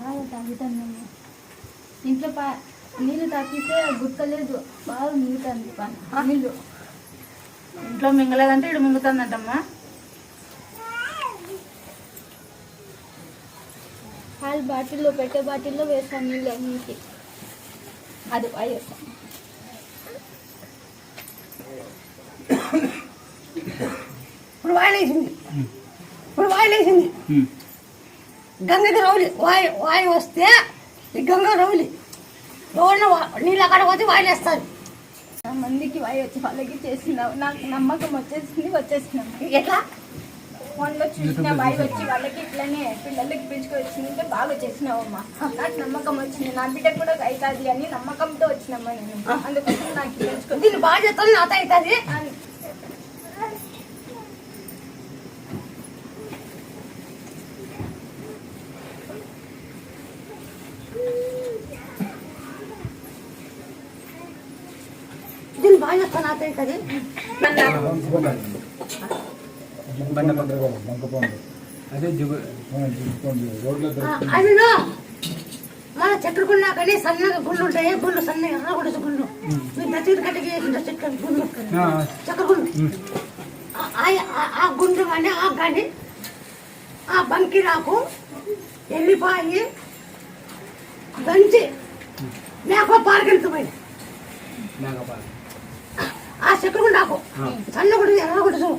బాగా తాగుతాను ఇంట్లో పా నీళ్ళు తాగితే గుర్తలేదు. బాగా మిగుతుంది పని నీళ్ళు. ఇంట్లో మింగలేదంటే ఇటు మింగుతుందంటమ్మా. పాలు బాటిల్లో పెట్టే బాటిల్లో వేస్తాను నీళ్ళు నీటి అది అవి వేస్తాను ఇప్పుడు వాయిలేసింది. ఇప్పుడు వాయిలేసింది. గంగకి రౌలి వాయి వాయి వస్తే ఈ గంగ రౌలి. ఎవరిన నీళ్ళు అక్కడ పోతే వాయిలేస్తారు. మందికి వాయి వచ్చి వాళ్ళకి చేసినావు నాకు నమ్మకం వచ్చేసింది వచ్చేసినాము ఎట్లా? ఫోన్లో చూసిన వాయి వచ్చి వాళ్ళకి ఇట్లనే పిల్లలకి పిలుచుకొని వచ్చిందంటే బాగా చేసినావు అమ్మా నాకు నమ్మకం వచ్చింది. నా బిడ్డ కూడా అవుతుంది అని నమ్మకంతో వచ్చినమ్మా నేను. అందుకోసం నాకు పిలుచుకొని బాగా చేస్తాను నాతో అవుతుంది? దీన్ని బాగా చేస్తాను నాతో అదే జిగు రోడ్లో అది మన చెట్టుకున్నా కానీ సన్నగా గుళ్ళు ఉంటాయి గుళ్ళు సన్నగా ఎర్ర గుళ్ళు మీరు దచ్చి కట్టకి చెట్టు గుళ్ళు చక్కెర గుళ్ళు ఆ- గుండు కానీ ఆ కానీ ఆ బంకిరాకు ఎల్లిపాయి దంచి మేక పారకెళ్తుంది మేకపాలు ఆ చక్కెర గుండాకు సన్న గుడి ఎర్ర గుడిసు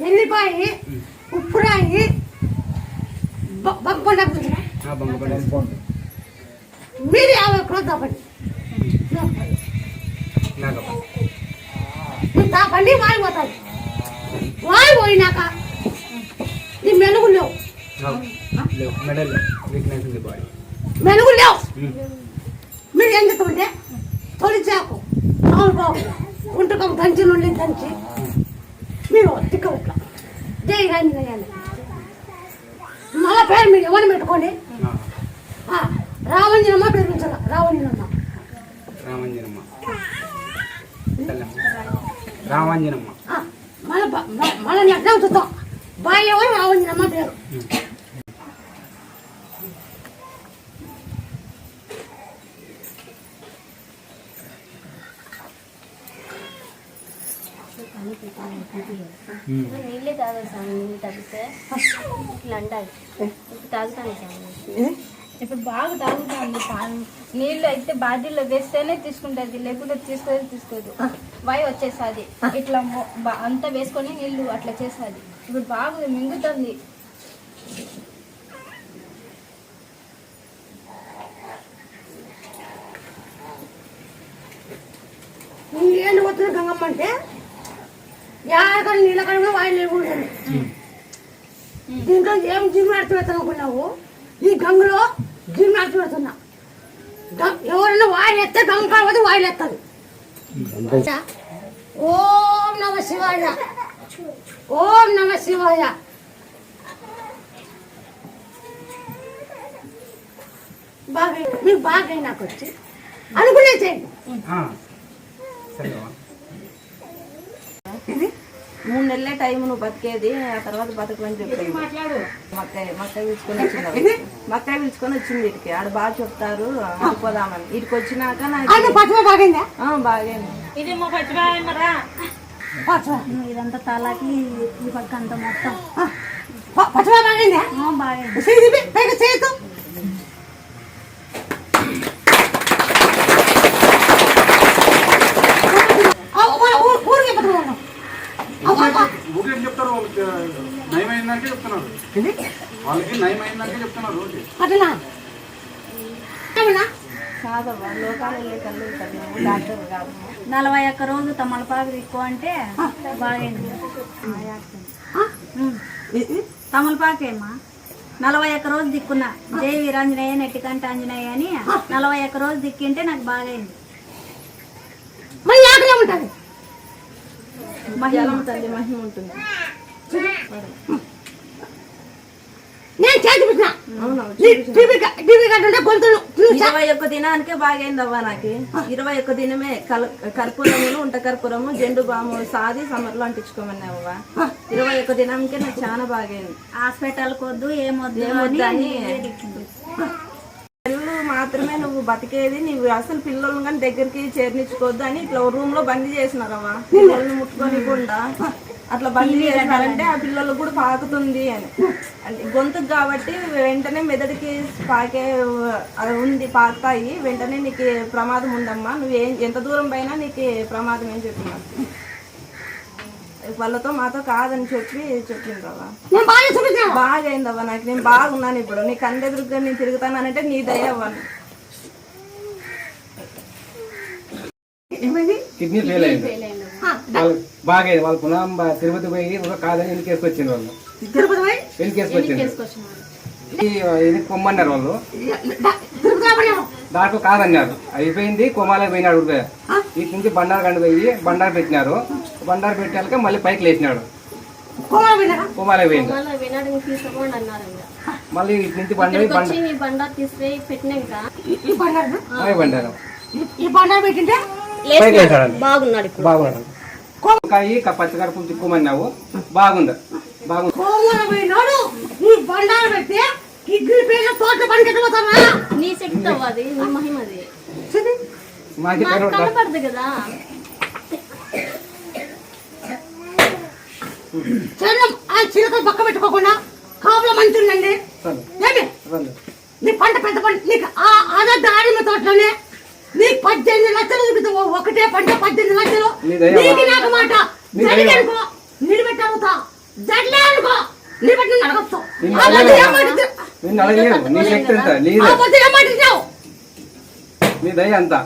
ఎల్లిపాయి ఉప్పురాయి బంగపడి మీరు యాభై క్రోధ తాపండి. తాపండి వాయిపోతాయి వాయి పోయినాక నీ మెనుగులు లేవు. లేవు. మెడల్ వీక్నెస్ ఉంది బాడీ మెనుగులు లేవు మీరు ఏం చెప్తామంటే తొలిచాకు మామూలు ఉంటుకం దంచి నుండి దంచి మీరు తిక్క ఉట్ల జై రాంజనేయాలి మళ్ళా పేరు మీరు ఎవరిని పెట్టుకోండి? రావంజనమ్మ పేరు ఉంచాల రావంజనమ్మ రామంజనమ్మ ఆ, మళ్ళా మళ్ళా నెట్లా చూద్దాం బాయ్ ఎవరు? రావంజనమ్మ పేరు. నీళ్ళే తాగదు స్వామి నీళ్ళు తాగితే ఇట్లా అంటారు ఇప్పుడు తాగుతాను స్వామి ఇప్పుడు బాగా తాగుతుంది పాలు నీళ్ళు అయితే బాటిల్లో వేస్తేనే తీసుకుంటుంది లేకుంటే తీసుకోదు తీసుకోదు వాయి వచ్చేస్తుంది ఇట్లా మొ- అంతా వేసుకొని నీళ్ళు అట్లా చేస్తుంది ఇప్పుడు బాగా మింగుతుంది నీళ్ళు పోతుంది గంగమ్మ అంటే? యాడక్కడ నీళ్ళ కడుగు వాయిల్ లేకుండా దీంట్లో ఏం జిమ్మాడుతూ పెడుతున్నావు ఈ గంగలో జిమ్మాడుతూ పెడుతున్నా. గ- ఎవరైనా వాయిల్ ఎత్తే గంగ కాకపోతే వాయిల్ ఎత్తాలి ఓం నమ శివాయ. ఓం నమ శివాయ. బాగా మీకు బాగా నాకు వచ్చి. అనుకునే చేయండి. సరే మూడు నెలలే టైం నువ్వు బతికేది ఆ తర్వాత బతకమని చెప్పింది. మక్కయ్య మక్కయ్య పిలుచుకొని వచ్చింది ఇది? మక్కయ్య పిలుచుకొని వచ్చింది ఇటుకి. ఆడ బాగా చెప్తారు ఆడుకోదామని ఇటుకి వచ్చినాక నాకు బాగైందా? ఇదంతా తలకి ఈ పక్క అంతా మొత్తం. బాగైందా? వాళ్ళకి నయమైందాకే చెప్తున్నారు ఓకే అట్లా ఏమన్నా కాదవ్వ లోకాలు వెళ్ళే కళ్ళు కళ్ళు డాక్టర్ కాదు. నలభై ఒక్క రోజు తమలపాకు ఎక్కువ అంటే బాగైంది. తమలపాకేమ్మా నలభై ఒక్క రోజు దిక్కున్నా. జై వీరాంజనేయ నెట్టికంట ఆంజనేయ అని నలభై ఒక్క రోజు దిక్కింటే నాకు బాగైంది. ఉంటుంది మహిళ తల్లి మహిమ ఉంటుంది నేను టీవీ టీవీ కట్టుంటే గొంతు నువ్వు చ- ఇరవై ఒక్క దినానికే బాగైందవ్వా నాకు? ఇరవై ఒక్క దినమే కల్ కర్పూరమును ఉంట కర్పూరము జెండు బాము సాది సమ్మర్లో అంటించుకోమన్నావా? ఇరవై ఒక్క దినానికే నాకు చాలా బాగైంది. హాస్పిటల్ కొద్దు ఏమొద్దు ఏమొద్దు అని. పిల్లలు మాత్రమే నువ్వు బతికేది నువ్వు అసలు పిల్లలు కానీ దగ్గరికి చేర్నించుకోవద్దు అని ఇట్లా రూమ్లో బందీ చేసినారవ్వా? పిల్లల్ని ముట్టుకోనికుండా. అట్లా బందీ చేసినారంటే ఆ పిల్లలకు కూడా పాకుతుంది అని. అంటే గొంతుకు కాబట్టి వెంటనే మెదడుకి పాకే అది ఉంది పాకుతాయి. వెంటనే నీకు ప్రమాదం ఉందమ్మా. నువ్వు ఏం ఎంత దూరం పోయినా నీకు ప్రమాదం ఏం చెప్పినా. వాళ్ళతో మాతో కాదని చెప్పి చెప్పిండ్రవ్వా నేను బాగా అయిందవ్వ నాకు. నేను బాగున్నాను ఇప్పుడు. నీ కండెదురుగా నేను తిరుగుతానంటే నీ దయ అవ్వను ఏమైంది? కిడ్నీ ఫెయిల్ అయింది. బాగా వాళ్ళు పునః బా- తిరుపతి పోయి ఒక కాదని వెనక్కి వేసుకొచ్చింది వాళ్ళు. వేసుకొచ్చింది ఇది కొమ్మన్నారు వాళ్ళు. దాంట్లో కాదన్నారు. అయిపోయింది కొమాలకు పోయినాడు. ఇటు నుంచి బండారు కండు పోయి బండారు పెట్టినారు. బండారు పెట్టాక మళ్ళీ పైకి లేచినాడు. కొమాలకు పోయింది మళ్ళీ ఇటు నుంచి బండారు బండ పెట్టినాక బండారు బాగున్నాడు ఇప్పుడు. బాగున్నాడు. కాయి పచ్చకరపు తిక్కుమన్నావు బాగుంది. బాగుంది. నీ శక్తి అవ్వది నీ మహిమది. కనపడదు కదా. ఆ చిలకలు పక్క పెట్టుకోకుండా కాపుల మంచి ఉండండి ఏమి? నీ పంట పెద్ద పంట నీకు ఆ ఆదా దాడిమ తోటలోనే నీకు పద్దెనిమిది లక్షలు చూపిస్తావు ఒకటే పంట పద్దెనిమిది లక్షలు. నీకు నాకు మాట. నీ దయ జరిగి అనుకో. నిలబెట్టి అడుగుతా జడ్లే అనుకో. నిలబెట్టి అడగలేదు నీ శక్తి ఎంత? ఆ నీదే? నీ దయ అంతా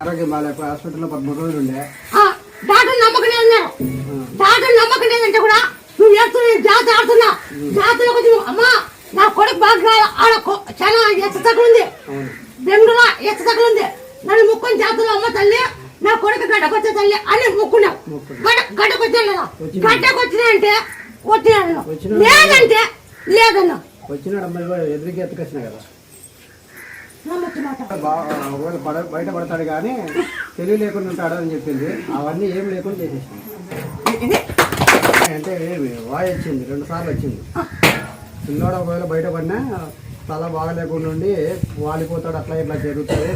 ఆరోగ్యం బాగాలేక హాస్పిటల్లో పదమూడు రోజులు ఉండే. ఆ, డాక్టర్ నమ్మకనే ఉన్నారు డాక్టర్ నమ్మకం లేదంటే కూడా నువ్వు చేస్తున్న జాతర ఆడుతున్నా. జాతర కొంచెం అమ్మా నా కొడుకు బాగా ఆడ చాలా ఎచ్చ తగ్గుంది బెంగళూరు ఎచ్చ తగ్గుంది నన్ను ముక్కుని జాతరలో అమ్మ తల్లి నా కొడుకు గడ్డకొచ్చే తల్లి అని ముక్కున్నావు గడ్డ గడ్డకొచ్చా లేదా? గడ్డకొచ్చినా అంటే వచ్చినాడు. లేదంటే లేదన్నా. వచ్చినాడు అమ్మాయి ఎదురుకి ఎత్తుకొచ్చినా కదా. బయట పడతాడు కానీ తెలివి లేకుండా ఉంటాడు అని చెప్పింది. అవన్నీ ఏం లేకుండా చేసేసింది. అంటే ఏమి? వాయి వచ్చింది రెండు సార్లు వచ్చింది. పిల్లోడు ఒకవేళ బయట పడినా తల బాగా లేకుండా ఉండి వాలిపోతాడు అట్లా ఇట్లా జరుగుతుంది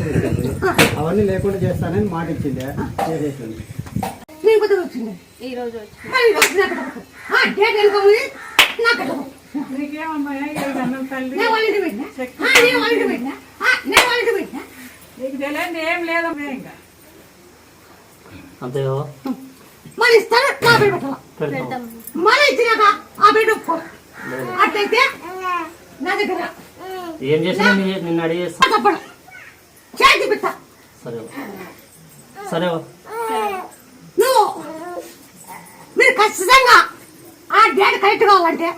అవన్నీ లేకుండా చేస్తానని మాట ఇచ్చింది చేసేసింది ఈ రోజు వచ్చి మరి ఇస్తాను నా బిడ్డ పెట్టాలా మళ్ళీ ఇచ్చినాక ఆ బిడ్డ. అట్లయితే నా దగ్గర ఏం చేసినా నీ- నిన్ను అడిగే చేతి సరే. సరే. నువ్వు. మీరు ఖచ్చితంగా ఆ డేట్ కరెక్ట్ కావాలంటే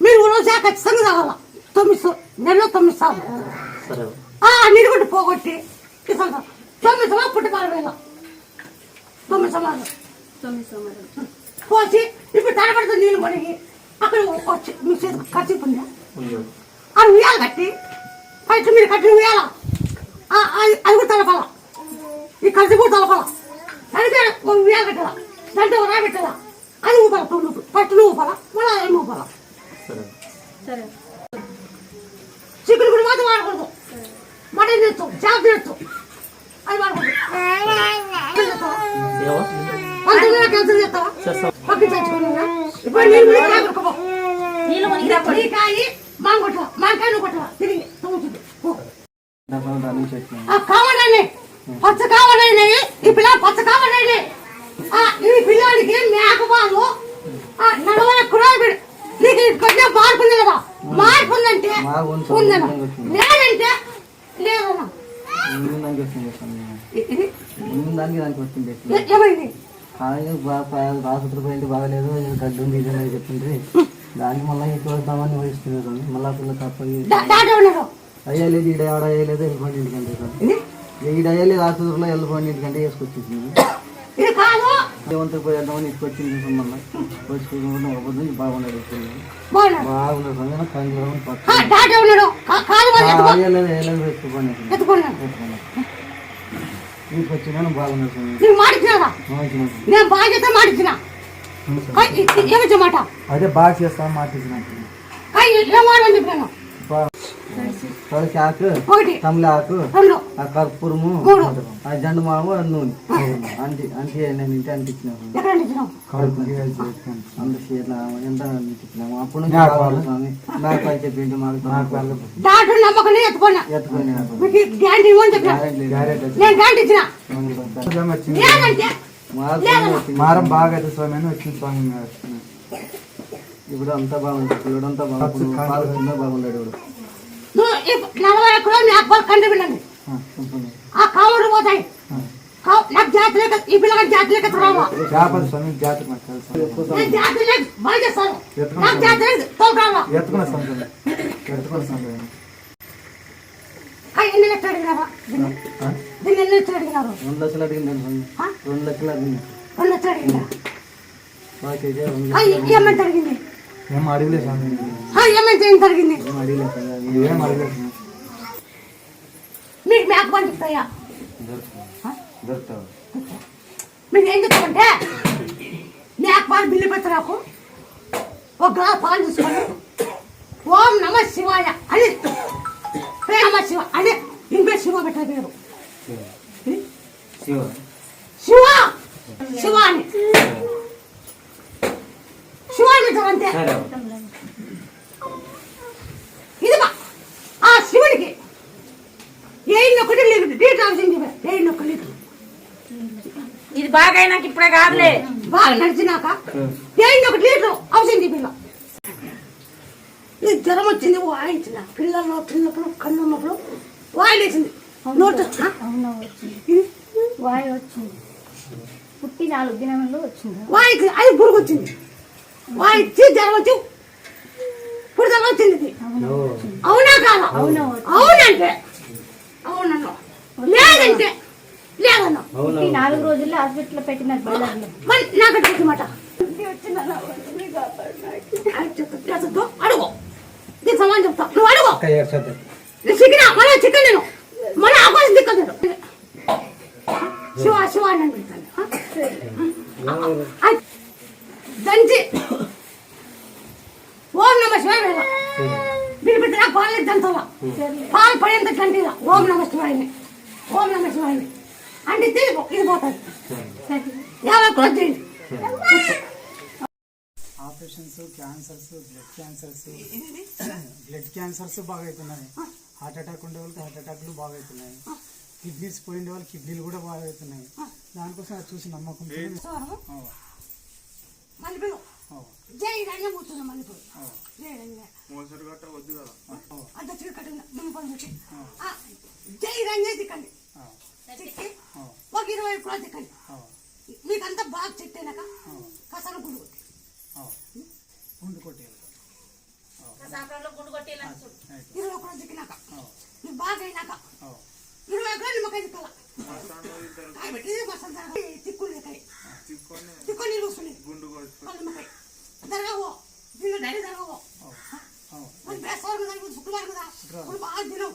మీరు రోజా ఖచ్చితంగా కావాలా? తొమ్మిది సం- నెలలో తొమ్మిది సార్లు. సరే. ఆ నిరుగుడు పోగొట్టి తొమ్మిది సమయం పుట్టకాల వేళ. తొమ్మిది సమాలు పోసి ఇప్పుడు తడబడుతుంది నీళ్ళు కొనిగి అక్కడ వచ్చి మీ చేతికి ఖర్చు ఉందా. ఆ ఉయ్యాలు కట్టి ఫస్ట్ మీరు కట్టిన ఆ, అది అది కూడా తలపాల. ఈ ఖర్చు కూడా తలపాల. ఒక ఉయ్యాలు కట్టాల దాంట్లో ఒక రాయి పెట్టాల. అది ఊపాల తొమ్మిది నువ్వు ఊపాల మళ్ళీ ఏమి ఊపాల చిక్కుడు కూడా మాత్రం వాడకూడదు. మటన్ తెచ్చు చేప తెచ్చు అది వాడకూడదు. క్యాన్సిల్ చేస్తావా? తెచ్చుకున్నా ఇప్పుడు నీళ్ళు. ఈ కాయి మాంగొట్ట మాంకాయ నువ్వు కొట్టవా తిరిగి. కావాలండి పచ్చ కావాలండి ఈ పిల్ల పచ్చ కావాలండి ఆ ఈ పిల్లాడికి మేకపాలు ఆ నడవల కురాయి నీకు కొంచెం మార్పు ఉంది కదా. మార్పు ఉందంటే. ఉందన్న. లేదంటే లేదన్న. ఆసుపత్రి పోయింది బాగాలేదు. గడ్డు ఉంది ఇది అని చెప్పింది దానికి మళ్ళీ ఇటు వద్దామని వహిస్తున్నారు మళ్ళీ పిల్ల తప్పది డా- డాక్టర్ ఉన్నారు అయ్యలేదు ఈడ ఆడ అయ్యలేదు వెళ్ళిపోండి ఇంటికంటే ఈడ అయ్యలేదు ఆసుపత్రిలో వెళ్ళిపోండి ఇంటికంటే వేసుకొచ్చేసింది తీసుకొచ్చింది వచ్చి బాగున్నాడు బాగున్నాడు. తీసుకొచ్చినాను బాగున్నాడు బాధ్యత మాడిచ్చిన అదే బాగా చేస్తాను చెప్పాను తులసి ఆకు ఆ కర్పూరము జండు మాము నూనె. అంటి అంటి నేను ఇంటి ఎంత అంటించినాము అప్పుడు నుంచి స్వామి. నాకు చెప్పింది మాకు మారం బాగా అయితే స్వామి అని వచ్చింది స్వామి ఇప్పుడు అంతా బాగుంది. పిల్లడు అంతా బాగుంది. బాగున్నాడు ఇప్పుడు. నలభై ఎక్కడో మీ అబ్బాయి కంటి పిల్లండి ఆ, కావుడు పోతాయి. నాకు జాతి లేక ఈ పిల్లగా జాతి లేక రావా నాకు నేను జాతి లేక బాగా చేస్తాను. నాకు జాతి లేక తోలుకురావా? ఎత్తుకున్న సంతం ఎత్తుకున్న సంతం ఎన్ని లక్షలు అడిగినారా దీన్ని దీన్ని ఎన్ని లక్షలు అడిగినారు? రెండు లక్షలు అడిగింది స్వామి. ఆ? రెండు లక్షలు అడిగింది. రెండు లక్షలు అడిగినారా మాకు ఇదే రెండు ఆ, ఏమంత అడిగింది? ఏం స్వామి. ఏమంత అడగలేదు అడగలేదు స్వామి మీకు మేక పని చెప్తాయా? దొరుకుతావు? మీకు ఏం చెప్తామంటే మేక పాలు బిల్లు నాకు ఒక గ్లాస్ పాలు తీసుకొని ఓం నమ శివాయ అని ప్రేమ శివ అని ఇంపే శివ పెట్టారు పేరు. శివ. శివ! శివ అని. పెట్టారు అంతే ఇది బా. ఆ శివుడికి ఏడు ఒకటి లీటర్ అవసరం ఏడు ఒక లీటర్ ఇది బాగా అయినాక ఇప్పుడే కాదులే. బాగా నడిచినాక ఏడు ఒక లీటర్ అవసరం పిల్ల. ఇది జ్వరం వచ్చింది. వాయించిన. పిల్లల్లో పిల్లప్పుడు కన్ను నొప్పులు వాయిలేసింది నోట్ అవునా వచ్చింది. వాయి వచ్చింది. పుట్టి నాలుగు దినములు వచ్చింది. వాయికి అది పురుగు వచ్చింది. వాయిచ్చి జ్వరం వచ్చి పురుగు వచ్చింది ఇది. అవునా? కాదా? అవునంటే. అవునన్నా. లేదంటే. లేదన్నా. పుట్టి నాలుగు రోజుల్లో హాస్పిటల్లో పెట్టినారు నాకు అడిగి మాట అడుగు. నీకు సమాన్ చెప్తా. నువ్వు అడుగు. చికెన్ మళ్ళీ చికెన్ నేను. మళ్ళీ ఆకాశం దిక్కదు నేను. శివ శివ అని అంటాను. దంచి. ఓం నమ శివాయ. వేళ మీరు బిడ్డ నాకు పాలు దంతవా? పాలు పడేంత గంటిగా ఓం నమ శివాయని ఓం నమ శివాయని అంటే ఇది ఇది పోతుంది. యాభై కూడా చేయండి. Operations cancers blood cancers. Blood cancers బాగా అవుతున్నాయి హార్ట్ అటాక్ ఉండే వాళ్ళకి హార్ట్ అటాక్లు బాగా అవుతున్నాయి కిడ్నీస్ పోయిన వాళ్ళకి కిడ్నీలు కూడా బాగా అవుతున్నాయి దానికోసం అది చూసి నమ్మకం మల్లెపూలు జై రంగ కూర్చున్నాం మల్లెపూలు జై రంగ అంత చీకటి దుంపలు పెట్టి ఆ, జై రంగే తిక్కండి. తిక్కి ఒక ఇరవై కూడా తిక్కండి. మీకంతా బాగా చెట్టేనాక కసాల గుడి కొట్టి. ఉండి కొట్టేయాలి. ఇరవై కూడా తిక్కినాక. మీకు బాగా అయినాక. ఇరవై కూడా నిమ్మకాయ కాబట్టి మసాలా తిక్కులు తిక్కాయి. నిమ్మకాయ జరగవు దీనిలో డైరీ జరగవు మరి బేస్తవారం కదా ఇప్పుడు శుక్రవారం కదా ఇప్పుడు బాగా తినవు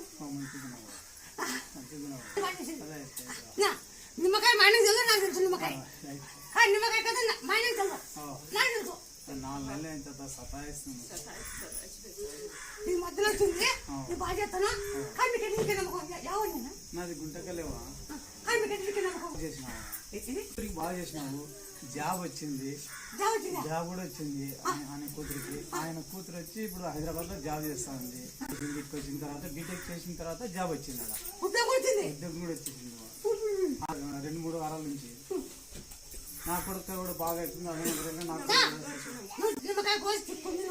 నిమ్మకాయ మైనస్ తెలుసు నాకు తెలుసు నిమ్మకాయ నిమ్మకాయ కదా నా- మైనస్ తెలుసు నాకు తెలుసు నాలుగు నెలలు అయిన తర్వాత సతాయిస్తుంది ఈ మధ్యలో వచ్చింది ఈ బాగా చేస్తాను కానీ మీకు ఎన్నికే నమ్మకం ఎవరు నాది గుంటకలేవా కానీ మీకు ఎన్నికే నమ్మకం చేసినావు కూతురికి బాగా చేసినావు? జాబ్ వచ్చింది. జాబ్ వచ్చిందా? జాబ్ కూడా వచ్చింది ఆయన కూతురికి. ఆయన కూతురు వచ్చి ఇప్పుడు హైదరాబాద్లో జాబ్ చేస్తా ఉంది ఇంటికి వచ్చిన తర్వాత బీటెక్ చేసిన తర్వాత జాబ్ వచ్చింది? అక్కడ ఉద్యోగం కూడా వచ్చేసింది రెండు మూడు వారాల నుంచి. నా కొడుకు కూడా బాగా అవుతుంది అదే విధంగా నాకు తిప్పుకుంది